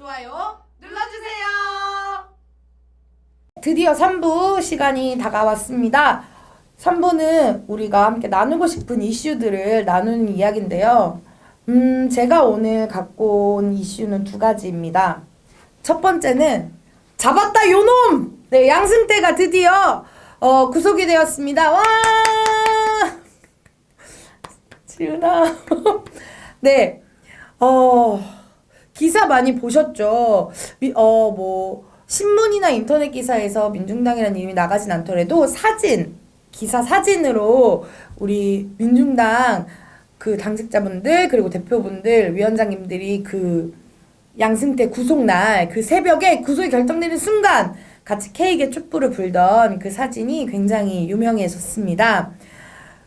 좋아요 눌러주세요. 드디어 3부 시간이 다가왔습니다. 3부는 우리가 함께 나누고 싶은 이슈들을 나누는 이야기인데요. 음, 제가 오늘 갖고 온 이슈는 두 가지입니다. 첫 번째는 잡았다 요놈! 네, 양승태가 드디어 어, 구속이 되었습니다. 와! 지은아. 네. 어, 기사 많이 보셨죠? 미- 어, 뭐, 신문이나 인터넷 기사에서 민중당이라는 이름이 나가진 않더라도 사진, 기사 사진으로 우리 민중당 그 당직자분들, 그리고 대표분들, 위원장님들이 그 양승태 구속날 그 새벽에 구속이 결정되는 순간 같이 케이크에 촛불을 불던 그 사진이 굉장히 유명해졌습니다.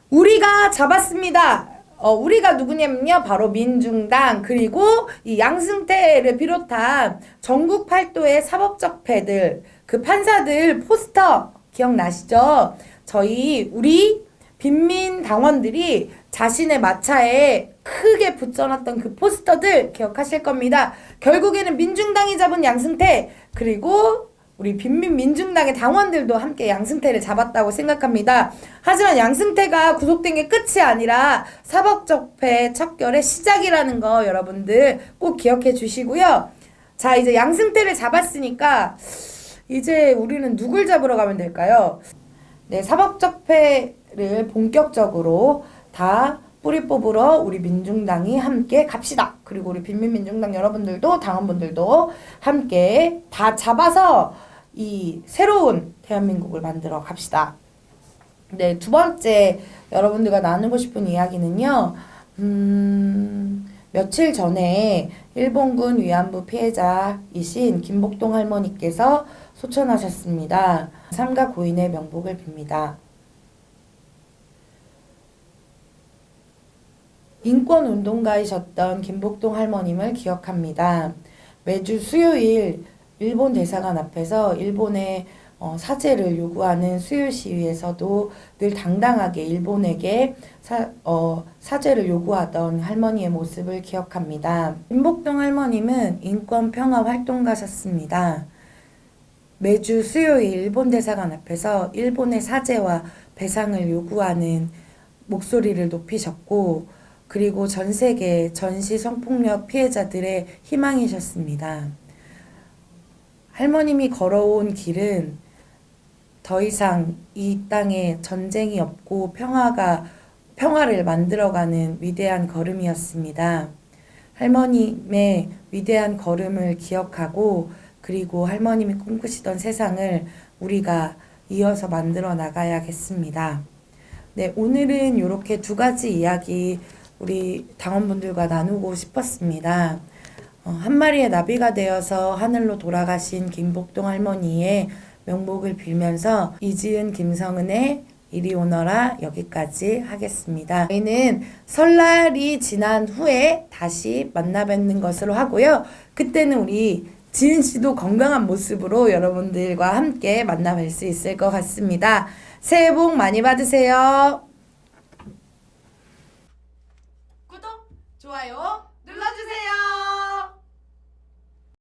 우리가 잡았습니다. 어, 우리가 누구냐면요. 바로 민중당, 그리고 이 양승태를 비롯한 전국 팔도의 사법적 패들, 그 판사들 포스터 기억나시죠? 저희, 우리 빈민 당원들이 자신의 마차에 크게 붙여놨던 그 포스터들 기억하실 겁니다. 결국에는 민중당이 잡은 양승태, 그리고 우리 빈민 민중당의 당원들도 함께 양승태를 잡았다고 생각합니다. 하지만 양승태가 구속된 게 끝이 아니라 사법적폐 척결의 시작이라는 거 여러분들 꼭 기억해 주시고요. 자, 이제 양승태를 잡았으니까 이제 우리는 누굴 잡으러 가면 될까요? 네, 사법적폐를 본격적으로 다 뿌리 뽑으러 우리 민중당이 함께 갑시다. 그리고 우리 빈민민중당 여러분들도 당원분들도 함께 다 잡아서 이 새로운 대한민국을 만들어 갑시다. 네, 두 번째 여러분들과 나누고 싶은 이야기는요. 음, 며칠 전에 일본군 위안부 피해자이신 김복동 할머니께서 소천하셨습니다. 삼가 고인의 명복을 빕니다. 인권 운동가이셨던 김복동 할머님을 기억합니다. 매주 수요일 일본 대사관 앞에서 일본의 어, 사죄를 요구하는 수요 시위에서도 늘 당당하게 일본에게 사, 어, 사죄를 요구하던 할머니의 모습을 기억합니다. 김복동 할머님은 인권 평화 활동가셨습니다. 매주 수요일 일본 대사관 앞에서 일본의 사죄와 배상을 요구하는 목소리를 높이셨고, 그리고 전 세계 전시 성폭력 피해자들의 희망이셨습니다. 할머님이 걸어온 길은 더 이상 이 땅에 전쟁이 없고 평화가 평화를 만들어가는 위대한 걸음이었습니다. 할머님의 위대한 걸음을 기억하고 그리고 할머님이 꿈꾸시던 세상을 우리가 이어서 만들어 나가야겠습니다. 네, 오늘은 이렇게 두 가지 이야기 우리 당원분들과 나누고 싶었습니다. 어, 한 마리의 나비가 되어서 하늘로 돌아가신 김복동 할머니의 명복을 빌면서 이지은 김성은의 이리 오너라 여기까지 하겠습니다. 저희는 설날이 지난 후에 다시 만나 뵙는 것으로 하고요. 그때는 우리 지은 씨도 건강한 모습으로 여러분들과 함께 만나 뵐 수 있을 것 같습니다. 새해 복 많이 받으세요. 구독 좋아요